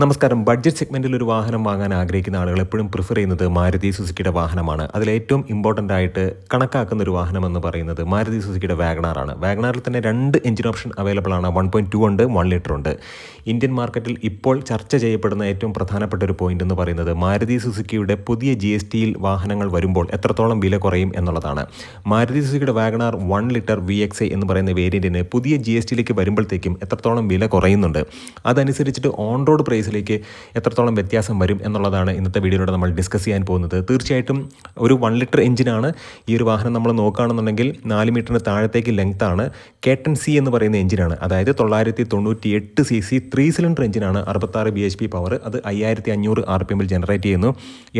നമസ്കാരം. ബഡ്ജറ്റ് സെഗ്മെന്റിൽ ഒരു വാഹനം വാങ്ങാൻ ആഗ്രഹിക്കുന്ന ആളുകൾ എപ്പോഴും പ്രിഫർ ചെയ്യുന്നത് മാരുതി സുസുക്കിയുടെ വാഹനമാണ്. അതിൽ ഏറ്റവും ഇമ്പോർട്ടന്റ് ആയിട്ട് കണക്കാക്കുന്ന ഒരു വാഹനം എന്ന് പറയുന്നത് മാരുതി സുസുക്കിയുടെ വാഗണാറാണ് വാഗണാറിൽ തന്നെ രണ്ട് എഞ്ചിൻ ഓപ്ഷൻ അവൈലബിൾ ആണ്. വൺ പോയിന്റ് ടു ഉണ്ട് വൺ ലിറ്റർ ഉണ്ട്. ഇന്ത്യൻ മാർക്കറ്റിൽ ഇപ്പോൾ ചർച്ച ചെയ്യപ്പെടുന്ന ഏറ്റവും പ്രധാനപ്പെട്ട ഒരു പോയിന്റ് എന്ന് പറയുന്നത് മാരുതി സുസുക്കിയുടെ പുതിയ ജി എസ് ടിയിൽ വാഹനങ്ങൾ വരുമ്പോൾ എത്രത്തോളം വില കുറയും എന്നുള്ളതാണ്. Maruti സുസുക്കിയുടെ wagon R one litre V X I എന്ന് പറയുന്ന വേരിയന്റിന് പുതിയ ജി എസ് ടിയിലേക്ക് വരുമ്പോഴത്തേക്കും എത്രത്തോളം വില കുറയുന്നുണ്ട്. അതനുസരിച്ചിട്ട് ഓൺ റോഡ് പ്രൈസിലേക്ക് എത്രത്തോളം വ്യത്യാസം വരും എന്നുള്ളതാണ് ഇന്നത്തെ വീഡിയോയിലൂടെ നമ്മൾ ഡിസ്കസ് ചെയ്യാൻ പോകുന്നത്. തീർച്ചയായിട്ടും ഒരു വൺ ലിറ്റർ എഞ്ചിനാണ് ഈ ഒരു വാഹനം നമ്മൾ നോക്കുകയാണെന്നുണ്ടെങ്കിൽ നാല് മീറ്ററിന് താഴത്തേക്ക് ലെങ്ത് ആണ്. കേട്ടൻ സി എന്ന് പറയുന്ന എഞ്ചിനാണ് അതായത് തൊള്ളായിരത്തി തൊണ്ണൂറ്റി എട്ട് സി സി ത്രീ സിലിണ്ടർ എഞ്ചിനാണ് അറുപത്താറ് ബി എച്ച് പി പവർ അത് അയ്യായിരത്തി അഞ്ഞൂറ് ആർ പി എമ്മിൽ ജനറേറ്റ് ചെയ്യുന്നു.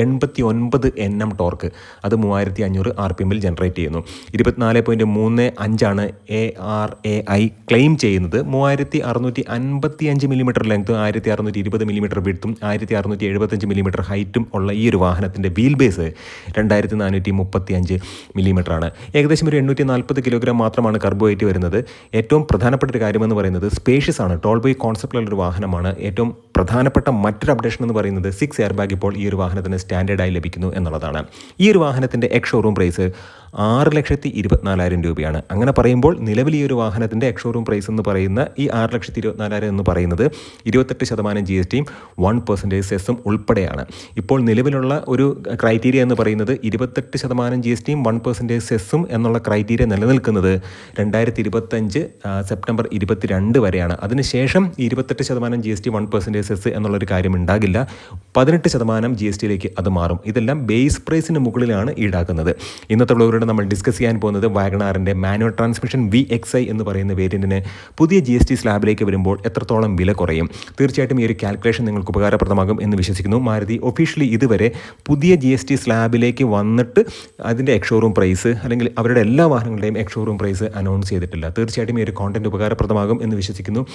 എൺപത്തി ഒൻപത് എൻ എം ടോർക്ക് അത് മൂവായിരത്തി അഞ്ഞൂറ് ആർ പി എമ്മിൽ ജനറേറ്റ് ചെയ്യുന്നു. ഇരുപത്തിനാല് പോയിന്റ് മൂന്ന് അഞ്ചാണ് A R A I claim ചെയ്യുന്നത്. മൂവായിരത്തി അറുന്നൂറ്റി അൻപത്തി അഞ്ച് മില്ലിമീറ്റർ ലെങ്ത് ആയിരത്തി അറുന്നൂറ്റി ഇരുപത് മില്ലിമീറ്റർ വിടുത്തും ആയിരത്തി അറുന്നൂറ്റി എഴുപത്തഞ്ച് മില്ലിമീറ്റർ ഹൈറ്റും ഉള്ള ഈ ഒരു വാഹനത്തിന്റെ വീൽ ബേസ് രണ്ടായിരത്തി നാനൂറ്റി മുപ്പത്തി അഞ്ച് മില്ലിമീറ്റർ ആണ്. ഏകദേശം ഒരു എണ്ണൂറ്റി നാൽപ്പത് കിലോഗ്രാം മാത്രമാണ് കാർബോഹൈറ്റ് വരുന്നത്. ഏറ്റവും പ്രധാനപ്പെട്ട ഒരു കാര്യമെന്ന് പറയുന്നത് സ്പേഷ്യസ് ആണ്. ടോൾ ബോയ് കോൺസെപ്റ്റിലുള്ള ഒരു വാഹനമാണ്. ഏറ്റവും പ്രധാനപ്പെട്ട മറ്റൊരു അപ്ഡേഷൻ എന്ന് പറയുന്നത് സിക്സ് എയർ ബാഗ് ഇപ്പോൾ ഈ ഒരു വാഹനത്തിന് സ്റ്റാൻഡേർഡായി ലഭിക്കുന്നു എന്നുള്ളതാണ്. ഈ ഒരു വാഹനത്തിന്റെ എക്സ് ഷോറൂം പ്രൈസ് ആറ് ലക്ഷത്തി ഇരുപത്തിനാലായിരം രൂപയാണ്. അങ്ങനെ പറയുമ്പോൾ നിലവിൽ ഈ ഒരു വാഹനത്തിന്റെ എക്സ്ഷോറൂം പ്രൈസ് എന്ന് പറയുന്ന ഈ ആറ് ലക്ഷത്തി ഇരുപത്തിനാലായിരം എന്ന് പറയുന്നത് ഇരുപത്തെട്ട് ശതമാനം ജി എസ് ടിയും വൺ പെർസെന്റേജ് സെസ്സും ഉൾപ്പെടെയാണ്. ഇപ്പോൾ നിലവിലുള്ള ഒരു ക്രൈറ്റീരിയ എന്ന് പറയുന്നത് ഇരുപത്തെട്ട് ശതമാനം ജി എസ് ടിയും വൺ പെർസെന്റേജ് സെസ്സും എന്നുള്ള ക്രൈറ്റീരിയ നിലനിൽക്കുന്നത് രണ്ടായിരത്തി ഇരുപത്തഞ്ച് സെപ്റ്റംബർ ഇരുപത്തിരണ്ട് വരെയാണ്. അതിനുശേഷം ഇരുപത്തെട്ട് ശതമാനം G S T one percentage cess എന്നുള്ളൊരു കാര്യം ഉണ്ടാകില്ല. പതിനെട്ട് ശതമാനം ജി എസ് ടിയിലേക്ക് അത് മാറും. ഇതെല്ലാം ബേസ് പ്രൈസിന് മുകളിലാണ് ഈടാക്കുന്നത്. ഇന്നത്തെ ഉള്ളവരോട് നമ്മൾ ഡിസ്കസ് ചെയ്യാൻ പോകുന്നത് വാഗണാറിന്റെ manual transmission V X I എന്ന് പറയുന്ന വേരിയന്റിന് പുതിയ ജി എസ് ടി സ്ലാബിലേക്ക് വരുമ്പോൾ എത്രത്തോളം വില കുറയും? തീർച്ചയായിട്ടും ഈ ഒരു കാൽക്കുലേഷൻ നിങ്ങൾക്ക് ഉപകാരപ്രദമാകും എന്ന് വിശ്വസിക്കുന്നു. മാരുതി ഒഫീഷ്യലി ഇതുവരെ പുതിയ ജി എസ് ടി സ്ലാബിലേക്ക് വന്നിട്ട് അതിന്റെ എക്സ്ഷോറൂം പ്രൈസ് അല്ലെങ്കിൽ അവരുടെ എല്ലാ വാഹനങ്ങളുടെയും എക്സ്ഷോറൂം പ്രൈസ് അനൗൺസ് ചെയ്തിട്ടില്ല. തീർച്ചയായിട്ടും ഈ ഒരു കോണ്ടന്റ് ഉപകാരപ്രദമാകും എന്ന് വിശ്വസിക്കുന്നു.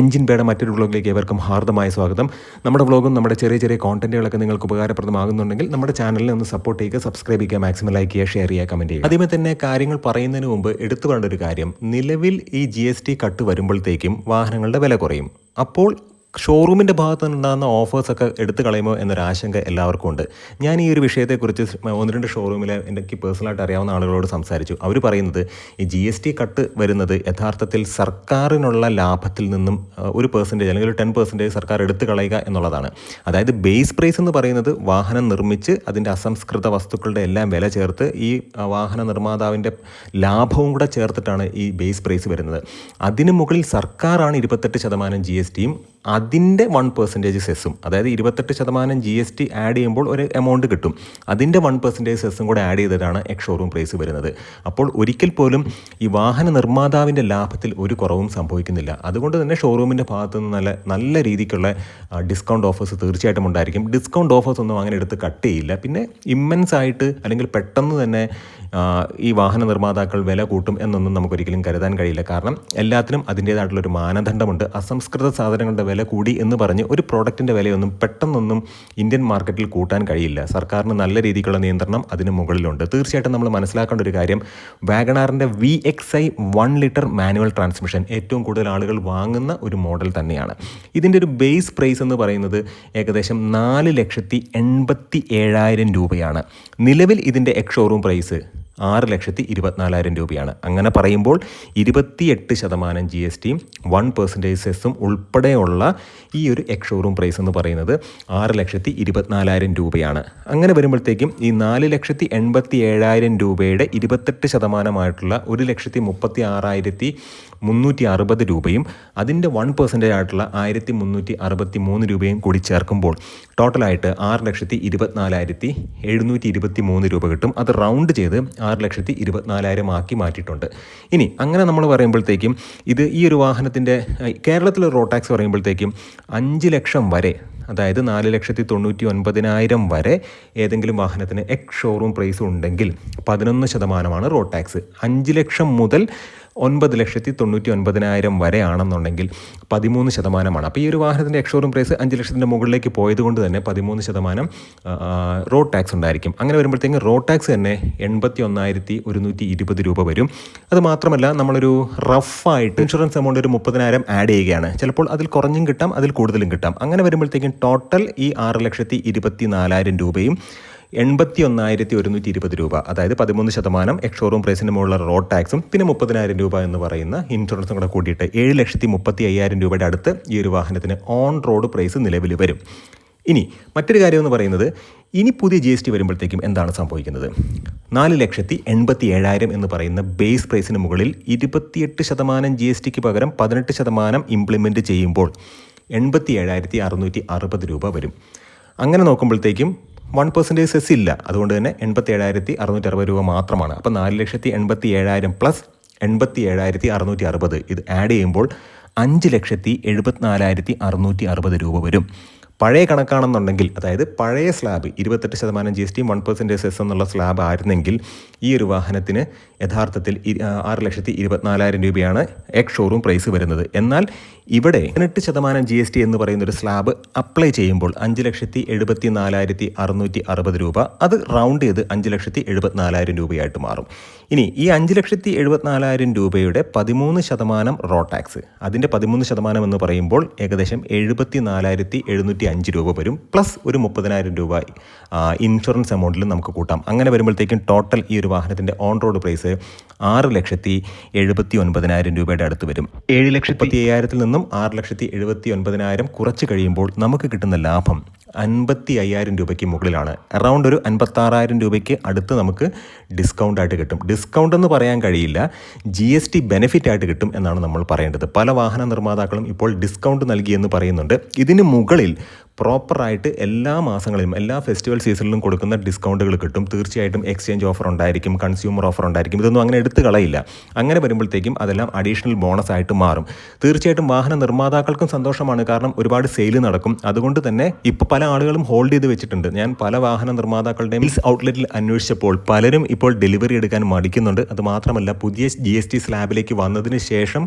എഞ്ചിൻ പേട മറ്റൊരു വ്ളോഗിലേക്ക് ഏവർക്കും ഹാർദമായ സ്വാഗതം. നമ്മുടെ വ്ളോഗും നമ്മുടെ ചെറിയ ചെറിയ കോണ്ടന്റുകളൊക്കെ നിങ്ങൾക്ക് ഉപകാരപ്രദമാകുന്നുണ്ടെങ്കിൽ നമ്മുടെ ചാനലിനെ ഒന്ന് സപ്പോർട്ട് ചെയ്യുക സബ്സ്ക്രൈബ് ചെയ്യുക മാക്സിമം ലൈക്ക് ചെയ്യുക ഷെയർ ചെയ്യുക കമന്റ് ചെയ്യുക ആദ്യമേ തന്നെ കാര്യങ്ങൾ പറയുന്നതിന് മുമ്പ് എടുത്തു ഒരു കാര്യം നിലവിൽ ഈ ജി എസ് ടി കട്ട് വരുമ്പോഴത്തേക്കും വാഹനങ്ങളുടെ വില കുറയും. അപ്പോൾ ഷോറൂമിന്റെ ഭാഗത്ത് നിന്നുണ്ടാകുന്ന ഓഫേഴ്സൊക്കെ എടുത്തു കളയുമോ എന്നൊരാശങ്ക എല്ലാവർക്കും ഉണ്ട്. ഞാൻ ഈ ഒരു വിഷയത്തെക്കുറിച്ച് ഒന്ന് രണ്ട് ഷോറൂമിലെ എനിക്ക് പേഴ്സണലായിട്ട് അറിയാവുന്ന ആളുകളോട് സംസാരിച്ചു. അവർ പറയുന്നത് ഈ ജി എസ് ടി കട്ട് വരുന്നത് യഥാർത്ഥത്തിൽ സർക്കാരിനുള്ള ലാഭത്തിൽ നിന്നും ഒരു പെർസെന്റേജ് അല്ലെങ്കിൽ ഒരു ടെൻ പെർസെന്റേജ് സർക്കാർ എടുത്തു കളയുക എന്നുള്ളതാണ്. അതായത് ബേസ് പ്രൈസ് എന്ന് പറയുന്നത് വാഹനം നിർമ്മിച്ച് അതിന്റെ അസംസ്കൃത വസ്തുക്കളുടെ എല്ലാം വില ചേർത്ത് ഈ വാഹന നിർമ്മാതാവിന്റെ ലാഭവും കൂടെ ചേർത്തിട്ടാണ് ഈ ബേസ് പ്രൈസ് വരുന്നത്. അതിനു മുകളിൽ സർക്കാരാണ് ഇരുപത്തെട്ട് ശതമാനം ജി എസ് ടിയും അതിന്റെ വൺ പെർസെന്റേജ് സെസ്സും അതായത് ഇരുപത്തെട്ട് ശതമാനം ജി എസ് ടി ആഡ് ചെയ്യുമ്പോൾ ഒരു എമൗണ്ട് കിട്ടും. അതിന്റെ വൺ പെർസെന്റേജ് സെസ്സും കൂടെ ആഡ് ചെയ്തിട്ടാണ് എക്സ് ഷോറൂം പ്രൈസ് വരുന്നത്. അപ്പോൾ ഒരിക്കൽ പോലും ഈ വാഹന നിർമ്മാതാവിന്റെ ലാഭത്തിൽ ഒരു കുറവും സംഭവിക്കുന്നില്ല. അതുകൊണ്ട് തന്നെ ഷോറൂമിന്റെ ഭാഗത്തു നിന്ന് നല്ല നല്ല രീതിക്കുള്ള ഡിസ്കൗണ്ട് ഓഫേഴ്സ് തീർച്ചയായിട്ടും ഉണ്ടായിരിക്കും. ഡിസ്കൗണ്ട് ഓഫേഴ്സ് ഒന്നും അങ്ങനെ എടുത്ത് കട്ട് ചെയ്യില്ല. പിന്നെ ഇമ്മൻസ് ആയിട്ട് അല്ലെങ്കിൽ പെട്ടെന്ന് തന്നെ ഈ വാഹന നിർമ്മാതാക്കൾ വില കൂട്ടും എന്നൊന്നും നമുക്കൊരിക്കലും കരുതാൻ കഴിയില്ല. കാരണം എല്ലാത്തിനും അതിന്റേതായിട്ടുള്ളൊരു മാനദണ്ഡമുണ്ട്. അസംസ്കൃത സാധനങ്ങളുടെ വില കൂടി എന്ന് പറഞ്ഞ് ഒരു പ്രോഡക്റ്റിന്റെ വിലയൊന്നും പെട്ടെന്നൊന്നും ഇന്ത്യൻ മാർക്കറ്റിൽ കൂട്ടാൻ കഴിയില്ല. സർക്കാരിന് നല്ല രീതിക്കുള്ള നിയന്ത്രണം അതിന് മുകളിലുണ്ട്. തീർച്ചയായിട്ടും നമ്മൾ മനസ്സിലാക്കേണ്ട ഒരു കാര്യം വാഗണാറിന്റെ V X I one litre manual transmission ഏറ്റവും കൂടുതൽ ആളുകൾ വാങ്ങുന്ന ഒരു മോഡൽ തന്നെയാണ്. ഇതിന്റെ ഒരു ബേസ് പ്രൈസ് എന്ന് പറയുന്നത് ഏകദേശം നാല് ലക്ഷത്തി എൺപത്തി ഏഴായിരം രൂപയാണ്. നിലവിൽ ഇതിന്റെ എക്സ് ഷോറൂം പ്രൈസ് ആറ് ലക്ഷത്തി ഇരുപത്തിനാലായിരം രൂപയാണ്. അങ്ങനെ പറയുമ്പോൾ ഇരുപത്തിയെട്ട് ശതമാനം ജി എസ് ടിയും വൺ പെർസെന്റേജ് സെസ്സും ഉൾപ്പെടെയുള്ള ഈ ഒരു എക്സ് ഷോറൂം പ്രൈസ് എന്ന് പറയുന്നത് ആറ് ലക്ഷത്തി ഇരുപത്തിനാലായിരം രൂപയാണ്. അങ്ങനെ വരുമ്പോഴത്തേക്കും ഈ നാല് ലക്ഷത്തി എൺപത്തി ഏഴായിരം രൂപയുടെ ഇരുപത്തെട്ട് ശതമാനമായിട്ടുള്ള ഒരു ലക്ഷത്തി മുപ്പത്തി ആറായിരത്തി മുന്നൂറ്റി അറുപത് രൂപയും അതിന്റെ വൺ പെർസെന്റേജ് ആയിട്ടുള്ള ആയിരത്തി മുന്നൂറ്റി അറുപത്തി മൂന്ന് രൂപയും കൂടി ചേർക്കുമ്പോൾ ടോട്ടലായിട്ട് ആറ് ലക്ഷത്തി ഇരുപത്തിനാലായിരത്തി എഴുന്നൂറ്റി ഇരുപത്തി മൂന്ന് രൂപ കിട്ടും. അത് റൗണ്ട് ചെയ്ത് ആറ് ലക്ഷത്തി ഇരുപത്തിനാലായിരം ആക്കി മാറ്റിയിട്ടുണ്ട്. ഇനി അങ്ങനെ നമ്മൾ പറയുമ്പോഴത്തേക്കും ഇത് ഈ ഒരു വാഹനത്തിന്റെ കേരളത്തിലെ റോഡ് ടാക്സ് പറയുമ്പോഴത്തേക്കും അഞ്ച് ലക്ഷം വരെ അതായത് നാല് ലക്ഷത്തി തൊണ്ണൂറ്റി ഒൻപതിനായിരം വരെ ഏതെങ്കിലും വാഹനത്തിന് എക്സ് ഷോറൂം പ്രൈസ് ഉണ്ടെങ്കിൽ പതിനൊന്ന് ശതമാനമാണ് റോഡ് ടാക്സ് അഞ്ച് ലക്ഷം മുതൽ ഒൻപത് ലക്ഷത്തി തൊണ്ണൂറ്റി ഒൻപതിനായിരം വരെ ആണെന്നുണ്ടെങ്കിൽ പതിമൂന്ന് ശതമാനമാണ്. അപ്പോൾ ഈ ഒരു വാഹനത്തിന്റെ എക്സോറും പ്രൈസ് അഞ്ച് ലക്ഷത്തിന്റെ മുകളിലേക്ക് പോയതുകൊണ്ട് തന്നെ പതിമൂന്ന് ശതമാനം റോഡ് ടാക്സ് ഉണ്ടായിരിക്കും. അങ്ങനെ വരുമ്പോഴത്തേക്കും റോഡ് ടാക്സ് തന്നെ എൺപത്തി ഒന്നായിരത്തി ഒരുന്നൂറ്റി ഇരുപത് രൂപ വരും. അത് മാത്രമല്ല നമ്മളൊരു റഫായിട്ട് ഇൻഷുറൻസ് എമൗണ്ട് ഒരു മുപ്പതിനായിരം ആഡ് ചെയ്യുകയാണ്. ചിലപ്പോൾ അതിൽ കുറഞ്ഞും കിട്ടാം അതിൽ കൂടുതലും കിട്ടാം. അങ്ങനെ വരുമ്പോഴത്തേക്കും ടോട്ടൽ ഈ ആറ് ലക്ഷത്തി ഇരുപത്തി നാലായിരം രൂപയും എൺപത്തി ഒന്നായിരത്തി ഒരുന്നൂറ്റി ഇരുപത് രൂപ. അതായത് പതിമൂന്ന് ശതമാനം എക്സോറൂം പ്രൈസിന് മുകളിലുള്ള റോഡ് ടാക്സും പിന്നെ മുപ്പതിനായിരം രൂപ എന്ന് പറയുന്ന ഇൻഷുറൻസും കൂടെ കൂട്ടിയിട്ട് ഏഴ് ലക്ഷത്തി മുപ്പത്തി അയ്യായിരം രൂപയുടെ അടുത്ത് ഈ ഒരു വാഹനത്തിന് ഓൺ റോഡ് പ്രൈസ് നിലവിൽ വരും. ഇനി മറ്റൊരു കാര്യം എന്ന് പറയുന്നത് ഇനി പുതിയ ജി എസ് ടി വരുമ്പോഴത്തേക്കും എന്താണ് സംഭവിക്കുന്നത്? നാല് ലക്ഷത്തി എൺപത്തി ഏഴായിരം എന്ന് പറയുന്ന ബേസ് പ്രൈസിന് മുകളിൽ ഇരുപത്തിയെട്ട് ശതമാനം ജി എസ് ടിക്ക് പകരം പതിനെട്ട് ശതമാനം ഇംപ്ലിമെന്റ് ചെയ്യുമ്പോൾ എൺപത്തി ഏഴായിരത്തി അറുന്നൂറ്റി അറുപത് രൂപ വരും. അങ്ങനെ നോക്കുമ്പോഴത്തേക്കും വൺ പെർസെന്റേജ് സെസ് ഇല്ല. അതുകൊണ്ട് തന്നെ എൺപത്തി ഏഴായിരത്തി അറുന്നൂറ്റി അറുപത് രൂപ മാത്രമാണ്. അപ്പോൾ നാല് ലക്ഷത്തി എൺപത്തി ഏഴായിരം പ്ലസ് എൺപത്തി ഏഴായിരത്തി അറുന്നൂറ്റി അറുപത് ഇത് ആഡ് ചെയ്യുമ്പോൾ അഞ്ച് ലക്ഷത്തി എഴുപത്തിനാലായിരത്തി അറുന്നൂറ്റി അറുപത് രൂപ വരും. പഴയ കണക്കാണെന്നുണ്ടെങ്കിൽ അതായത് പഴയ സ്ലാബ് ഇരുപത്തെട്ട് ശതമാനം G S T one percentage cess എന്നുള്ള സ്ലാബ് ആയിരുന്നെങ്കിൽ ഈ ഒരു വാഹനത്തിന് യഥാർത്ഥത്തിൽ ആറ് ലക്ഷത്തി ഇരുപത്തിനാലായിരം രൂപയാണ് എക്സ് ഷോറൂം പ്രൈസ് വരുന്നത്. എന്നാൽ ഇവിടെ പതിനെട്ട് ശതമാനം ജി എസ് ടി എന്ന് പറയുന്ന ഒരു സ്ലാബ് അപ്ലൈ ചെയ്യുമ്പോൾ അഞ്ച് ലക്ഷത്തി എഴുപത്തി നാലായിരത്തി അറുന്നൂറ്റി അറുപത് രൂപ അത് റൗണ്ട് ചെയ്ത് അഞ്ച് ലക്ഷത്തി എഴുപത്തിനാലായിരം രൂപയായിട്ട് മാറും. ഇനി ഈ അഞ്ച് ലക്ഷത്തി എഴുപത്തിനാലായിരം രൂപയുടെ പതിമൂന്ന് ശതമാനം റോ ടാക്സ് അതിന്റെ പതിമൂന്ന് ശതമാനം എന്ന് പറയുമ്പോൾ ഏകദേശം എഴുപത്തി നാലായിരത്തി എഴുന്നൂറ്റി അഞ്ച് രൂപ വരും. പ്ലസ് ഒരു മുപ്പതിനായിരം രൂപ ഇൻഷുറൻസ് എമൗണ്ടിൽ നമുക്ക് കൂട്ടാം. അങ്ങനെ വരുമ്പോഴത്തേക്കും ടോട്ടൽ ഈ ഒരു വാഹനത്തിന്റെ ഓൺ റോഡ് പ്രൈസ് ആറ് ലക്ഷത്തി എഴുപത്തി ഒൻപതിനായിരം രൂപയുടെ അടുത്ത് വരും. ഏഴ് ലക്ഷത്തി അയ്യായിരത്തിൽ നിന്നും ആറ് ലക്ഷത്തി എഴുപത്തി ഒൻപതിനായിരം കുറച്ച് കഴിയുമ്പോൾ നമുക്ക് കിട്ടുന്ന ലാഭം അൻപത്തി അയ്യായിരം രൂപയ്ക്ക് മുകളിലാണ്. അറൗണ്ട് ഒരു അൻപത്താറായിരം രൂപയ്ക്ക് അടുത്ത് നമുക്ക് ഡിസ്കൗണ്ട് ആയിട്ട് കിട്ടും. ഡിസ്കൗണ്ട് എന്ന് പറയാൻ കഴിയില്ല. ജി എസ് ടി ബെനിഫിറ്റ് ആയിട്ട് കിട്ടും എന്നാണ് നമ്മൾ പറയേണ്ടത്. പല വാഹന നിർമ്മാതാക്കളും ഇപ്പോൾ ഡിസ്കൗണ്ട് നൽകിയെന്ന് പറയുന്നുണ്ട്. ഇതിന് മുകളിൽ പ്രോപ്പറായിട്ട് എല്ലാ മാസങ്ങളിലും എല്ലാ ഫെസ്റ്റിവൽ സീസണിലും കൊടുക്കുന്ന ഡിസ്കൗണ്ടുകൾ കിട്ടും. തീർച്ചയായിട്ടും എക്സ്ചേഞ്ച് ഓഫർ ഉണ്ടായിരിക്കും കൺസ്യൂമർ ഓഫർ ഉണ്ടായിരിക്കും. ഇതൊന്നും അങ്ങനെ എടുത്തു കളയില്ല. അങ്ങനെ വരുമ്പോഴത്തേക്കും അതെല്ലാം അഡീഷണൽ ബോണസ് ആയിട്ട് മാറും. തീർച്ചയായിട്ടും വാഹന നിർമ്മാതാക്കൾക്കും സന്തോഷമാണ്. കാരണം ഒരുപാട് സെയിൽ നടക്കും. അതുകൊണ്ട് തന്നെ ഇപ്പോൾ പല ആളുകളും ഹോൾഡ് ചെയ്ത് വെച്ചിട്ടുണ്ട്. ഞാൻ പല വാഹന നിർമ്മാതാക്കളുടെയും ഔട്ട്ലെറ്റിൽ അന്വേഷിച്ചപ്പോൾ പലരും ഇപ്പോൾ ഡെലിവറി എടുക്കാൻ മടിക്കുന്നുണ്ട്. അത് മാത്രമല്ല പുതിയ ജി എസ് ടി സ്ലാബിലേക്ക് വന്നതിന് ശേഷം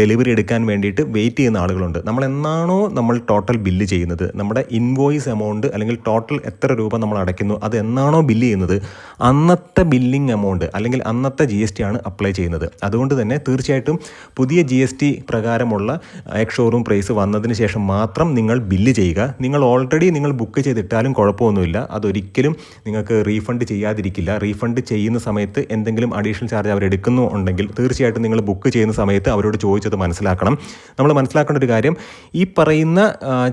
ഡെലിവറി എടുക്കാൻ വേണ്ടിയിട്ട് വെയിറ്റ് ചെയ്യുന്ന ആളുകളുണ്ട്. നമ്മൾ എന്നാണോ നമ്മൾ ടോട്ടൽ ബില്ല് ചെയ്യുന്നത്? നമ്മുടെ ഇൻവോയ്സ് എമൗണ്ട് അല്ലെങ്കിൽ ടോട്ടൽ എത്ര രൂപ നമ്മൾ അടയ്ക്കുന്നു അത് എന്നാണോ ബില്ല് ചെയ്യുന്നത് അന്നത്തെ ബില്ലിംഗ് എമൗണ്ട് അല്ലെങ്കിൽ അന്നത്തെ ജി എസ് ടി ആണ് അപ്ലൈ ചെയ്യുന്നത്. അതുകൊണ്ട് തന്നെ തീർച്ചയായിട്ടും പുതിയ ജി എസ് ടി പ്രകാരമുള്ള എക്സ്ഷോറൂം പ്രൈസ് വന്നതിന് ശേഷം മാത്രം നിങ്ങൾ ബില്ല് ചെയ്യുക. നിങ്ങൾ ഓൾറെഡി നിങ്ങൾ ബുക്ക് ചെയ്തിട്ടാലും കുഴപ്പമൊന്നുമില്ല. അതൊരിക്കലും നിങ്ങൾക്ക് റീഫണ്ട് ചെയ്യാതിരിക്കില്ല. റീഫണ്ട് ചെയ്യുന്ന സമയത്ത് എന്തെങ്കിലും അഡീഷണൽ ചാർജ് അവർ എടുക്കുന്നു ഉണ്ടെങ്കിൽ തീർച്ചയായിട്ടും നിങ്ങൾ ബുക്ക് ചെയ്യുന്ന സമയത്ത് അവരോട് ചോദിച്ചത് മനസ്സിലാക്കണം. നമ്മൾ മനസ്സിലാക്കേണ്ട ഒരു കാര്യം ഈ പറയുന്ന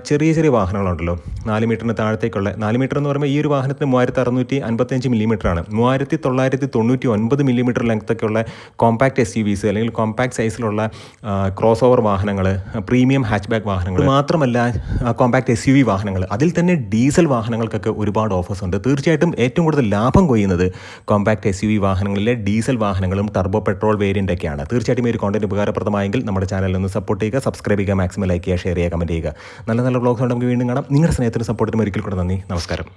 ചെറിയ ചെറിയ ചെറിയ വാഹനങ്ങളുണ്ടല്ലോ. നാല് മീറ്ററിന് താഴത്തേക്കുള്ള നാല് മീറ്റർ എന്ന് പറയുമ്പോൾ ഈ ഒരു വാഹനത്തിന് മൂവായിരത്തി അറുന്നൂറ്റി അൻപത്തഞ്ച് മില്ലിമീറ്റർ ആണ്. മൂവായിരത്തി തൊള്ളായിരത്തി തൊണ്ണൂറ്റി ഒൻപത് മില്ലിമീറ്റർ ലെങ്ത്തൊക്കെയുള്ള കോമ്പാക്ട് എസ് യു വിസ് അല്ലെങ്കിൽ കോമ്പാക്ട് സൈസിലുള്ള ക്രോസ് ഓവർ വാഹനങ്ങൾ പ്രീമിയം ഹാച്ച് ബാക്ക് വാഹനങ്ങൾ മാത്രമല്ല കോമ്പാക്ട് എസ് യു വി വാഹനങ്ങൾ. അതിൽ തന്നെ ഡീസൽ വാഹനങ്ങൾക്കൊക്കെ ഒരുപാട് ഓഫേഴ്സ് ഉണ്ട്. തീർച്ചയായിട്ടും ഏറ്റവും കൂടുതൽ ലാഭം കൊയ്യുന്നത് കോമ്പാക്ട് എസ് യു വി വാഹനങ്ങളിലെ ഡീസൽ വാഹനങ്ങളും ടർബോ പെട്രോൾ വേരിയന്റ് ഒക്കെയാണ്. തീർച്ചയായിട്ടും ഈ ഒരു കോണ്ടന്റ് ഉപകാരപ്രദമായെങ്കിൽ നമ്മുടെ ചാനലിൽ ഒന്ന് സപ്പോർട്ട് ചെയ്യുക സബ്സ്ക്രൈബ് ചെയ്യുക മാക്സിമം ലൈക്ക് ചെയ്യുക ഷെയർ ചെയ്യുക കമന്റ് ചെയ്യുക. നല്ല നല്ല ബ്ലോഗ്സ് നമുക്ക് വീണ്ടും കാണാം. നിങ്ങളുടെ സ്നേഹത്തിനും സപ്പോർട്ടിനും ഒരിക്കൽ കൂടെ നന്ദി. നമസ്കാരം.